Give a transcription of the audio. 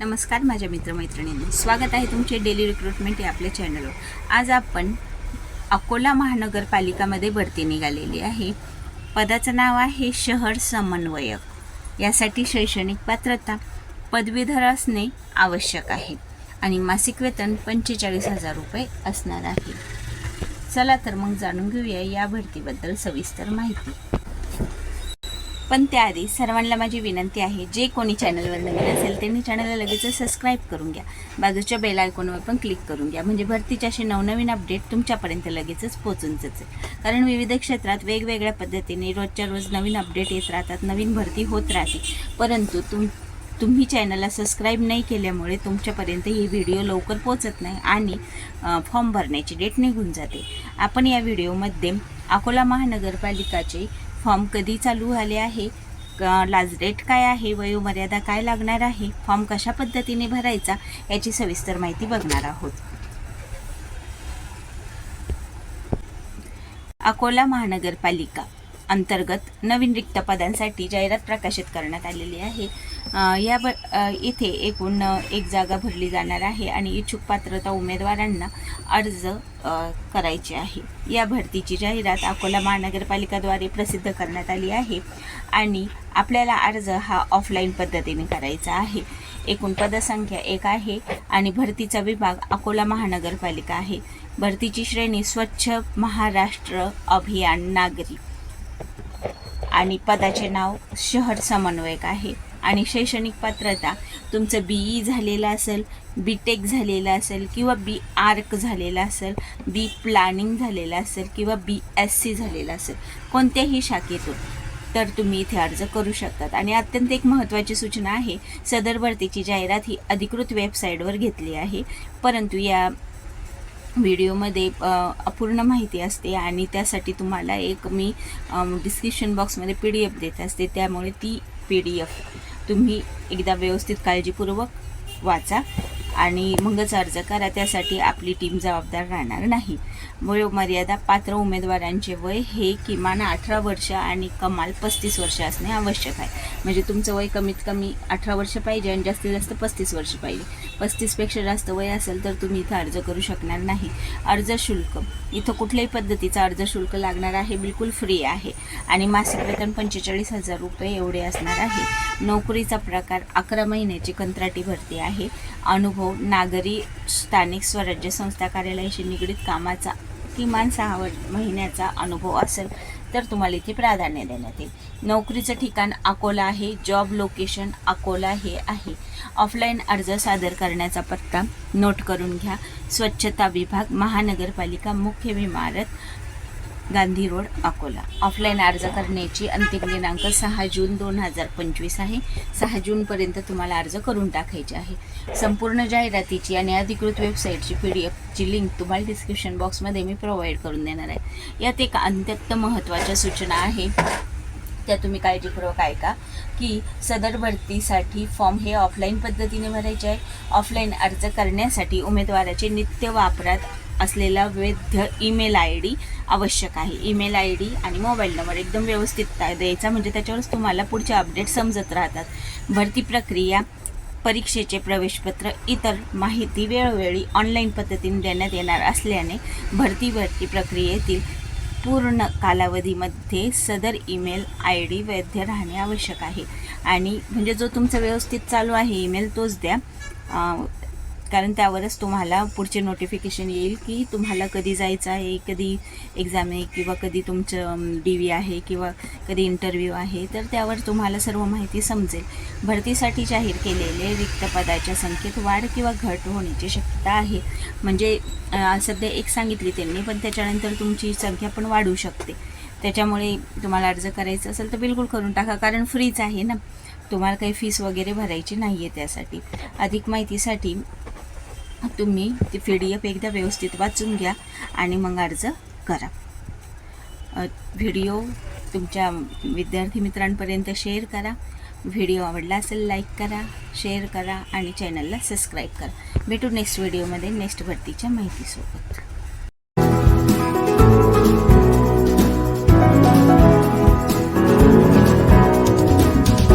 नमस्कार माझ्या मित्रमैत्रिणींनी. स्वागत आहे तुमचे डेली रिक्रुटमेंट या आपल्या चॅनलवर आज आपण अकोला महानगरपालिकामध्ये भरती निघालेली आहे. पदाचं नाव आहे शहर समन्वयक. यासाठी शैक्षणिक पात्रता पदवीधर असणे आवश्यक आहे. आणि मासिक वेतन पंचेचाळीस हजार रुपये असणार आहे. चला तर मग जाणून घेऊया या भरतीबद्दल सविस्तर माहिती. पण त्याआधी सर्वांना माझी विनंती आहे जे कोणी चॅनलवर नवीन असेल त्यांनी चॅनलला लगेच सबस्क्राईब करून घ्या. बाजूच्या बेल आयकॉनवर पण क्लिक करून घ्या. म्हणजे भरतीचे असे नवनवीन अपडेट तुमच्यापर्यंत लगेचच पोचून जाते कारण विविध क्षेत्रात वेगवेगळ्या पद्धतीने रोजच्या रोज नवीन अपडेट येत राहतात नवीन भरती होत राहते. परंतु तुम तुम्ही चॅनलला सबस्क्राईब नाही केल्यामुळे तुमच्यापर्यंत ही व्हिडिओ लवकर पोचत नाही आणि फॉर्म भरण्याची डेट निघून जाते. आपण या व्हिडिओमध्ये अकोला महानगरपालिकाचे फॉर्म कधी चालू झाले आहे? क- लास्ट डेट काय आहे? वयोमर्यादा काय लागणार आहे? फॉर्म कशा पद्धतीने भरायचा? याची सविस्तर माहिती बघणार आहोत. अकोला महानगरपालिका अंतर्गत नवीन रिक्त पदांसाठी जाहिरात प्रकाशित करण्यात आलेली आहे. या ब इथे एकूण एक जागा भरली जाणार आहे आणि इच्छुक पात्रता उमेदवारांना अर्ज करायचे आहे. या भरतीची जाहिरात अकोला महानगरपालिकाद्वारे प्रसिद्ध करण्यात आली आहे आणि आपल्याला अर्ज हा ऑफलाईन पद्धतीने करायचा आहे. एकूण पदसंख्या एक आहे आणि भरतीचा विभाग अकोला महानगरपालिका आहे. भरतीची श्रेणी स्वच्छ महाराष्ट्र अभियान नागरी. आणि पदाचे नाव शहर समन्वयक आहे. आणि शैक्षणिक पात्रता तुमचं बी ई झालेलं असेल बी टेक झालेलं असेल किंवा बी आर्क झालेलं असेल बी प्लॅनिंग झालेलं असेल किंवा बी एस सी झालेलं असेल कोणत्याही शाखेतून तर तुम्ही इथे अर्ज करू शकतात. आणि अत्यंत एक महत्त्वाची सूचना आहे सदर भरतीची जाहिरात ही अधिकृत वेबसाईटवर घेतली आहे. परंतु या व्हिडिओमध्ये अपूर्ण माहिती असते आणि त्यासाठी तुम्हाला एक मी डिस्क्रिप्शन बॉक्समध्ये पी डी एफ देत असते. त्यामुळे ती पी डी एफ तुम्ही एकदा व्यवस्थित काळजीपूर्वक वाचा. आणि मगच अर्ज करा त्यासाठी आपली टीम जबाबदार राहणार नाही. वयोमर्यादा पात्र उमेदवारांचे वय हे किमान अठरा वर्ष आणि कमाल पस्तीस वर्ष असणे आवश्यक आहे. म्हणजे तुमचं वय कमीत कमी अठरा वर्ष पाहिजे आणि जास्तीत जास्त पस्तीस वर्ष पाहिजे. पस्तीसपेक्षा जास्त वय असेल तर तुम्ही इथं अर्ज करू शकणार नाही. अर्ज शुल्क. इथं कुठल्याही पद्धतीचा अर्ज शुल्क लागणार आहे बिलकुल फ्री आहे. आणि मासिक वेतन पंचेचाळीस हजार रुपये एवढे असणार आहे. नोकरीचा प्रकार अकरा महिन्याची कंत्राटी भरती आहे. अनुभव नागरी स्थानिक स्वराज्य संस्था कार्यालयाशी निगडीत कामाचा किमान सहा महिन्याचा अनुभव असेल तर तुम्हाला इथे प्राधान्य देण्यात येईल. नोकरीचं ठिकाण अकोला आहे जॉब लोकेशन अकोला हे आहे. ऑफलाईन अर्ज सादर करण्याचा पत्ता नोट करून घ्या. स्वच्छता विभाग महानगरपालिका मुख्य इमारत गांधी रोड अकोला. ऑफलाईन अर्ज करण्याची अंतिम दिनांक सहा जून दोन हजार पंचवीस आहे. सहा जूनपर्यंत तुम्हाला अर्ज करून टाकायचे आहे. संपूर्ण जाहिरातीची आणि अधिकृत वेबसाईटची पी डी एफची लिंक तुम्हाला डिस्क्रिप्शन बॉक्समध्ये मी प्रोव्हाइड करून देणार आहे. यात एक अत्यंत महत्त्वाच्या सूचना आहे. त्या तुम्ही काळजीपूर्वक ऐका की सदर भरतीसाठी फॉर्म हे ऑफलाईन पद्धतीने भरायचे आहे. ऑफलाईन अर्ज करण्यासाठी उमेदवाराचे नित्य वापरात असलेला वैध ईमेल आय डी आवश्यक आहे. ईमेल आय डी आणि मोबाईल नंबर एकदम व्यवस्थित द्यायचा. म्हणजे त्याच्यावरच तुम्हाला पुढचे अपडेट समजत राहतात. भरती प्रक्रिया परीक्षेचे प्रवेशपत्र इतर माहिती वेळोवेळी ऑनलाईन पद्धतीने देण्यात येणार असल्याने भरती भरती प्रक्रियेतील पूर्ण कालावधीमध्ये सदर ईमेल आय डी वैध राहणे आवश्यक आहे. आणि म्हणजे जो तुमचा व्यवस्थित चालू आहे ईमेल तोच द्या. कारण त्यावरच तुम्हाला पुढचे नोटिफिकेशन येईल की तुम्हाला कधी जायचं आहे कधी एक्झाम आहे किंवा कधी तुमचं डी व्ही आहे किंवा कधी इंटरव्ह्यू आहे तर त्यावर तुम्हाला सर्व माहिती समजेल. भरतीसाठी जाहीर केलेले रिक्त पदाच्या संख्येत वाढ किंवा घट होण्याची शक्यता आहे. म्हणजे सध्या एक सांगितली त्यांनी पण त्याच्यानंतर तुमची संख्या पण वाढू शकते. त्याच्यामुळे तुम्हाला अर्ज करायचा असेल तर बिलकुल करून टाका कारण फ्रीच आहे ना. तुम्हाला काही फीस वगैरे भरायची नाही आहे त्यासाठी. अधिक माहितीसाठी तुम्ही ती पी डी एफ एकदा व्यवस्थित वाचून घ्या आणि मग अर्ज करा. व्हिडिओ तुमच्या विद्यार्थी मित्रांपर्यंत शेअर करा. व्हिडिओ आवडला असेल लाईक करा शेअर करा आणि चॅनलला सबस्क्राईब करा. भेटू नेक्स्ट व्हिडिओमध्ये नेक्स्ट भरतीच्या माहितीसोबत.